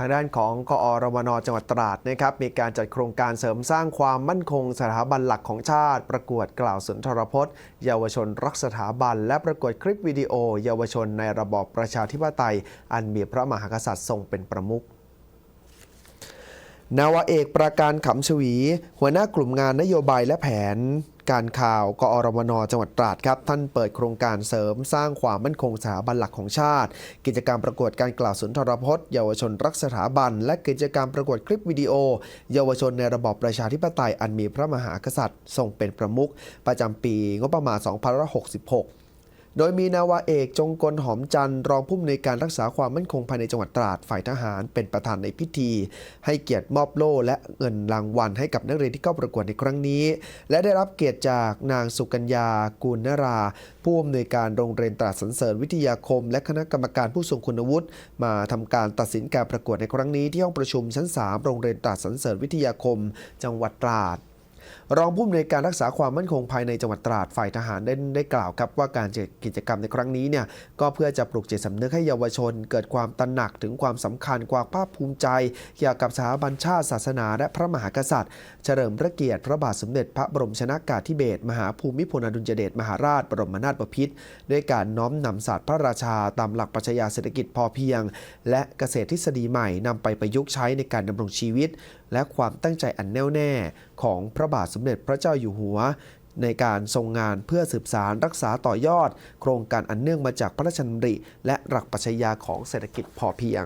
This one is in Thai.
ทางด้านของกอรมนจังหวัดตราดนะครับมีการจัดโครงการเสริมสร้างความมั่นคงสถาบันหลักของชาติ ประกวดกล่าวสุนทรพจน์ เยาวชนรักสถาบัน และประกวดคลิปวิดีโอ เยาวชนในระบอบประชาธิปไตย อันมีพระมหากษัตริย์ทรงเป็นประมุข นาวาเอกประการขำชวี หัวหน้ากลุ่มงานนโยบายและแผน การข่าวกอรมนจังหวัดตราดครับ ท่านเปิดโครงการเสริมสร้างความมั่นคงสถาบันหลักของชาติ กิจกรรมประกวดการกล่าวสุนทรพจน์ เยาวชนรักสถาบัน และกิจกรรมประกวดคลิปวิดีโอ เยาวชนในระบอบประชาธิปไตยอันมีพระมหากษัตริย์ทรงเป็นประมุขประจำปีงบประมาณ 2566 โดยมีนาวาเอกจงกลหอมจันทร์รองผู้อำนวยการรักษาความมั่นคงภายในจังหวัดตราดฝ่ายทหาร เป็นประธานในพิธี ให้เกียรติมอบโล่และเงินรางวัลให้กับนักเรียนที่เข้าประกวดในครั้งนี้ และได้รับเกียรติจากนางสุกัญญากูลนรา ผู้อำนวยการโรงเรียนตราดสรรเสริญวิทยาคม และคณะกรรมการผู้ทรงคุณวุฒิมาทำการตัดสินการประกวดในครั้งนี้ที่ห้องประชุมชั้น 3 โรงเรียนตราดสรรเสริญวิทยาคม จังหวัดตราด รองผู้อำนวยการรักษาความมั่นคงภายในจังหวัดตราดฝ่ายทหารได้ได้กล่าวครับว่าการจัดกิจกรรมในครั้งนี้เนี่ยก็เพื่อจะปลุกจิตสำนึกให้เยาวชน เกิดความตระหนักถึงความสำคัญความภาคภูมิใจ เกี่ยวกับสถาบันชาติศาสนา และพระมหากษัตริย์ เฉลิมพระเกียรติพระบาทสมเด็จพระบรมชนากาธิเบศรมหาภูมิพลอดุลยเดชมหาราช บรมนาถบพิตรด้วยการน้อมนำศาสตร์พระราชาตามหลักปรัชญาเศรษฐกิจพอเพียง และเกษตรทฤษฎีใหม่นำไปประยุกต์ใช้ในการดำรงชีวิต และความตั้งใจอันแน่วแน่ของพระบาทาทสมเด็จพระเจ้าอยู่หัว ในการทรงงานเพื่อสืบสารรักษาต่อยอด โครงการอันเนื่องมาจากพระราชดำริและหลักปรัชญาของเศรษฐกิจพอเพียง